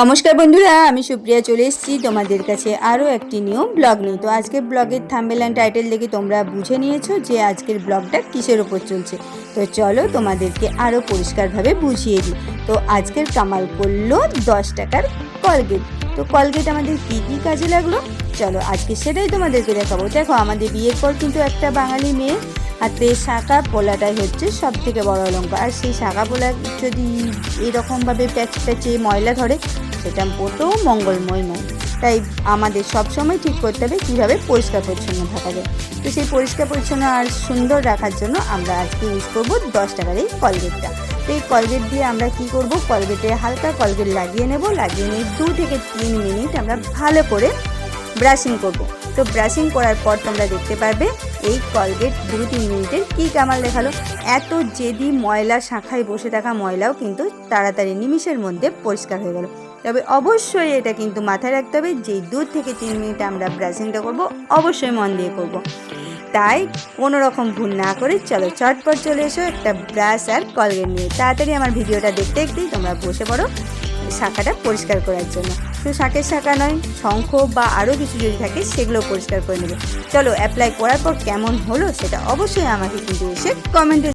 নমস্কার বন্ধুরা, আমি সুপ্রিয়া চলে এসেছি তোমাদের কাছে আরও একটি নিউ ব্লগ নিয়ে। তো আজকের ব্লগের থাম্বেল অ্যান্ড টাইটেল দেখে তোমরা বুঝে নিয়েছো যে আজকের ব্লগটা কিসের ওপর চলছে। তো চলো তোমাদেরকে আরও পরিষ্কারভাবে বুঝিয়ে দিই। তো আজকের কামাল করল দশ টাকার কলগেট তো কলগেট আমাদের কী কী কাজে লাগল? চলো আজকে সেটাই তোমাদেরকে দেখাবো। দেখো, আমাদের বিয়ের পর কিন্তু একটা বাঙালি মেয়ে হাতে শাঁখা পোলাটাই হচ্ছে সব থেকে বড় অলঙ্কার আর সেই শাঁখা পোলা যদি এরকমভাবে প্যাচ প্যাচে ময়লা ধরে সেটা মোটেও মঙ্গলময় নয়। তাই আমাদের সবসময় ঠিক করতে হবে কীভাবে পরিষ্কার পরিচ্ছন্ন থাকা যায়। তো সেই পরিষ্কার পরিচ্ছন্ন আর সুন্দর রাখার জন্য আমরা আজকে ইউজ করব দশ টাকার এই কলগেটটা। তো এই কলগেট দিয়ে আমরা কি করব? কলগেটে হালকা কলগেট লাগিয়ে নেব। লাগিয়ে নিয়ে দু থেকে তিন মিনিট আমরা ভালো করে ব্রাশিং করব। তো ব্রাশিং করার পর তোমরা দেখতে পারবে এই কলগেট দু তিন মিনিটের কী কামাল দেখাল। এত জেদি ময়লা শাখায় বসে থাকা ময়লাও কিন্তু তাড়াতাড়ি নিমিষের মধ্যে পরিষ্কার হয়ে গেল। তবে অবশ্যই এটা কিন্তু মাথায় রাখতে হবে যে দু থেকে তিন মিনিট আমরা ব্রাশিংটা করব, অবশ্যই মন দিয়ে করব। তাই কোনো রকম ভুল না করে চলো চটপট চলে এসো একটা ব্রাশ আর কলগেট নিয়ে। তাড়াতাড়ি আমার ভিডিওটা দেখতে দেখতেই তোমরা বসে পড়ো শাখাটা পরিষ্কার করার জন্য। শুধু শাঁখের শাখা নয়, শঙ্খ বা আরও কিছু যদি থাকে সেগুলো পরিষ্কার করে নেবে। চলো অ্যাপ্লাই করার পর কেমন হলো সেটা অবশ্যই আমাকে কিন্তু এসে কমেন্টে